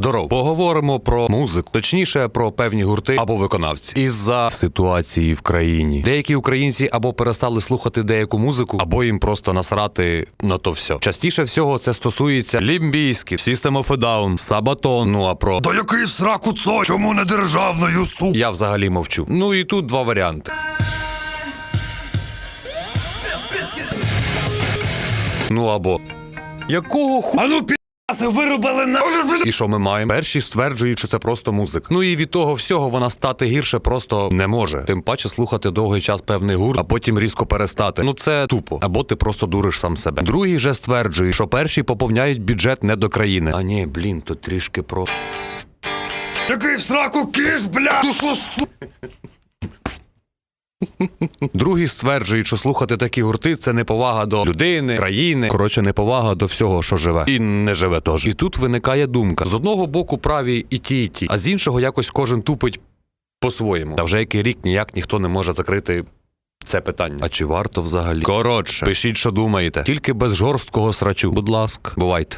Здоров. Поговоримо про музику, точніше про певні гурти або виконавці. Із-за ситуації в країні. Деякі українці або перестали слухати деяку музику, або їм просто насрати на то все. Частіше всього це стосується Лімбійський, System of a Down, Сабатон. Ну а про Да який сраку цо, чому не державною су? я взагалі мовчу. Ну і тут два варіанти. Ну або якого ху... А ну пі***си вирубали на... І що ми маємо? Перші стверджують, що це просто музика. Ну і від того всього вона стати гірше просто не може. Тим паче слухати довгий час певний гурт, а потім різко перестати. Ну це тупо. Або ти просто дуриш сам себе. Другі же стверджують, що перші поповняють бюджет не до країни. А ні, блін, тут трішки про. Який в сраку кіш, бля! Ти що, су... Другі стверджують, що слухати такі гурти це неповага до людини, країни. Коротше, неповага до всього, що живе, і не живе теж. І тут виникає думка: з одного боку праві і ті, і ті, а з іншого якось кожен тупить по-своєму. Та вже який рік ніяк ніхто не може закрити. Це питання. А чи варто взагалі? Коротше, пишіть, що думаєте. Тільки без жорсткого срачу. Будь ласка, бувайте.